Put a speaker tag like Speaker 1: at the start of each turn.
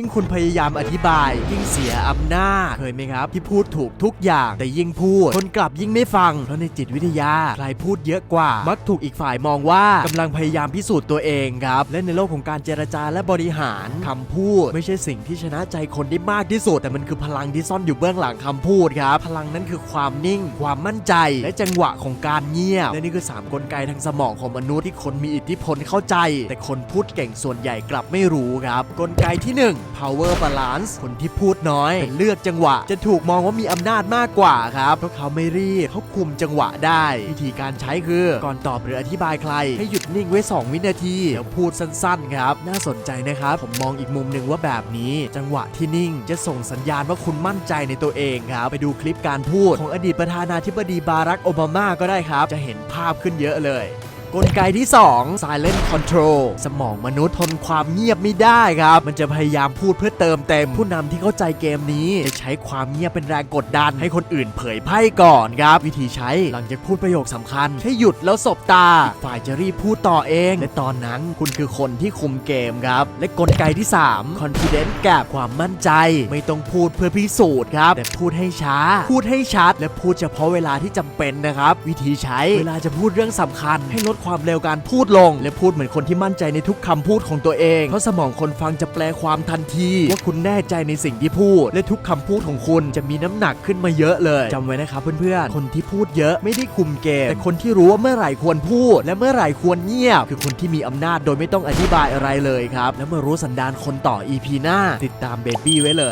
Speaker 1: ยิ่งคุณพยายามอธิบาย ยิ่งเสียอำนาจเคยไหมครับ ที่พูดถูกทุกอย่าง แต่ยิ่งพูด คนกลับยิ่งไม่ฟัง เพราะในจิตวิทยา ใครพูดเยอะกว่า มักถูกอีกฝ่ายมองว่ากำลังพยายามพิสูจน์ตัวเองครับ และในโลกของการเจรจาและบริหารคำพูด ไม่ใช่สิ่งที่ชนะใจคนได้มากที่สุด แต่มันคือพลังที่ซ่อนอยู่เบื้องหลังคำพูดครับ พลังนั้นคือความนิ่ง ความมั่นใจ และจังหวะของการเงียบและนี่คือสามกลไกทางสมองของมนุษย์ที่คนมีอิทธิพลเข้าใจ แต่คนพูดเก่งส่วนใหญ่กลับไม่รู้ครับ กลไกที่หนึ่ง power balance คนที่พูดน้อย เป็นเลือกจังหวะ จะถูกมองว่ามีอำนาจมากกว่าครับ เพราะเขาไม่รีบเขาคุมจังหวะได้ วิธีการใช้คือก่อนตอบหรืออธิบายใคร ให้หยุดนิ่งไว้ 2 วินาทีแล้วพูดสั้นๆครับ น่าสนใจนะครับ ผมมองอีกมุมหนึ่งว่าแบบนี้ จังหวะที่นิ่ง จะส่งสัญญาณว่าคุณมั่นใจในตัวเองครับ ไปดูคลิปการพูด ของอดีตประธานาธิบดีบารักโอบามาก็ได้ครับ จะเห็นภาพขึ้นเยอะเลย กลไกที่ 2 silent control สมองมนุษย์ทนความเงียบไม่ได้ครับ มันจะพยายามพูดเพื่อเติมเต็ม ผู้นำที่เข้าใจเกมนี้ จะใช้ความเงียบเป็นแรงกดดัน ให้คนอื่นเผยไพ่ก่อนครับ วิธีใช้หลังจากพูดประโยคสำคัญแค่หยุดแล้วสบตา ฝ่ายจะรีบพูดต่อเอง และตอนนั้นคุณคือคนที่คุมเกมครับ และกลไกที่ 3 confidence gap ความมั่นใจ ไม่ต้องพูดเพื่อพิสูจน์ครับแต่พูดให้ช้า พูดให้ชัด และพูดเฉพาะเวลาที่จำเป็นนะครับ วิธีใช้เวลาจะพูดเรื่องสำคัญ ให้ลดความเร็วการพูดลง และพูดเหมือนคนที่มั่นใจในทุกคำพูดของตัวเอง เพราะสมองคนฟังจะแปลความทันที ว่าคุณแน่ใจในสิ่งที่พูด และทุกคำพูดของคุณจะมีน้ำหนักขึ้นมาเยอะเลยจำไว้นะครับเพื่อนๆ คนที่พูดเยอะไม่ได้คุมเกม แต่คนที่รู้ว่าเมื่อไหร่ควรพูด และเมื่อไหร่ควรเงียบ คือคนที่มีอำนาจโดยไม่ต้องอธิบายอะไรเลยครับ และเมื่อรู้สันดานคนต่อ EP หน้า ติดตามเบบี้ไว้เลย